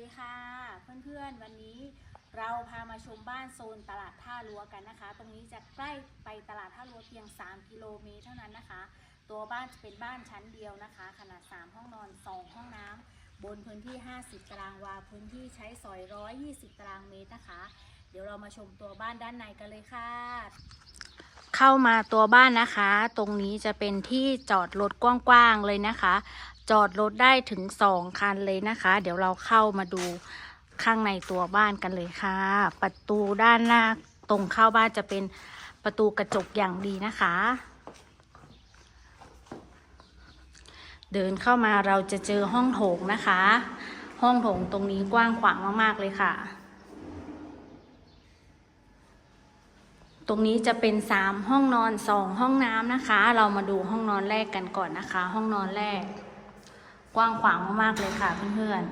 ดีค่ะ เพื่อนๆวันนี้เราพามาชมบ้านโซนตลาดท่ารัวกันนะคะ ตรงนี้จะใกล้ไปตลาดท่ารัวเพียง 3 กิโลเมตรเท่านั้นนะคะ ตัวบ้านจะเป็นบ้านชั้นเดียวนะคะ ขนาด 3 ห้องนอน 2 ห้องน้ำบนพื้นที่ 50 ตารางวา พื้นที่ใช้สอย 120 ตารางเมตรนะคะ เดี๋ยวเรามาชมตัวบ้านด้านในกันเลยค่ะ เข้ามาตัวบ้านนะคะ ตรงนี้จะเป็นที่จอดรถกว้างๆเลยนะคะ จอดรถได้ถึงสองคันเลยนะคะ เดี๋ยวเราเข้ามาดูข้างในตัวบ้านกันเลยค่ะ ประตูด้านหน้าตรงเข้าบ้านจะเป็นประตูกระจกอย่างดีนะคะ เดินเข้ามาเราจะเจอห้องโถงนะคะ ห้องโถงตรงนี้กว้างขวางมากๆเลยค่ะ ตรงนี้จะเป็น 3 ห้องนอน 2 ห้องน้ำนะคะ เรามาดูห้องนอนแรกกันก่อนนะคะ ห้องนอนแรก กว้างขวางมากๆเลยค่ะเพื่อน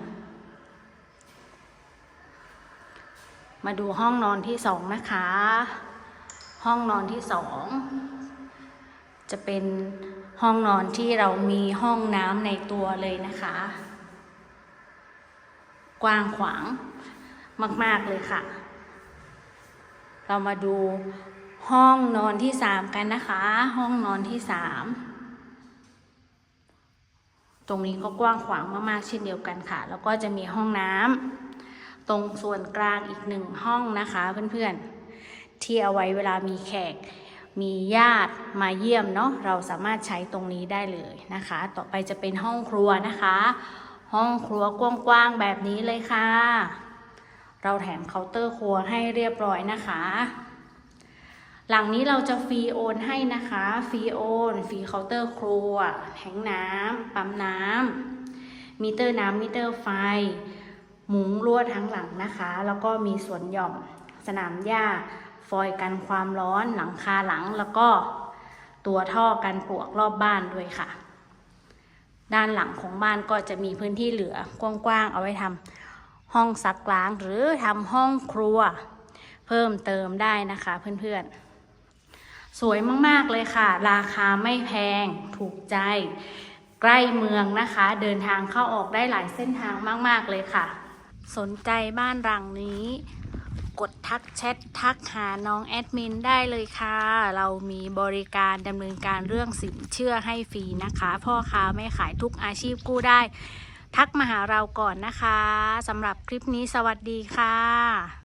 ๆ มาดูห้องนอนที่สองนะคะ ห้องนอนที่สองจะเป็นห้องนอนที่เรามีห้องน้ำในตัวเลยนะคะ กว้างขวางมาก ๆ เลยค่ะ เรามาดูห้องนอนที่สามกันนะคะ ห้องนอนที่สามตรงนี้ก็กว้างขวางมากๆเช่นเดียวกันค่ะ แล้วก็จะมีห้องน้ำตรงส่วนกลางอีกหนึ่งห้องนะคะเพื่อนๆ ที่เอาไว้เวลามีแขก มีญาติมาเยี่ยมเนาะเราสามารถใช้ตรงนี้ได้เลยนะคะ ต่อไปจะเป็นห้องครัวนะคะ ห้องครัวกว้างๆแบบนี้เลยค่ะ เราแถมเคาน์เตอร์ครัวให้เรียบร้อยนะคะ หลังนี้เราจะฟรีโอนให้นะคะ ฟรีโอนฟรีเคาน์เตอร์ครัวแทงน้ำปั๊มน้ำมิเตอร์น้ำมิเตอร์ไฟมุ้งลวทั้งหลังนะคะ แล้วก็มีสวนหย่อมสนามหญ้า ฟอยล์กันความร้อนหลังคาหลังแล้วก็ตัวท่อกันปลวกรอบบ้านด้วยค่ะ ด้านหลังของบ้านก็จะมีพื้นที่เหลือกว้างๆเอาไว้ทำ ห้องซักล้างหรือทำห้องครัว เพิ่มเติมได้นะคะเพื่อนๆ สวยมากๆเลยค่ะ ราคาไม่แพงถูกใจ ใกล้เมืองนะคะ เดินทางเข้าออกได้หลายเส้นทางมากๆเลยค่ะ สนใจบ้านหลังนี้กดทักแชททักหาน้องแอดมินได้เลยค่ะ เรามีบริการดำเนินการเรื่องสินเชื่อให้ฟรีนะคะ พ่อค้าไม่ขายทุกอาชีพกู้ได้ ทักมาหาเราก่อนนะคะสำหรับคลิปนี้สวัสดีค่ะ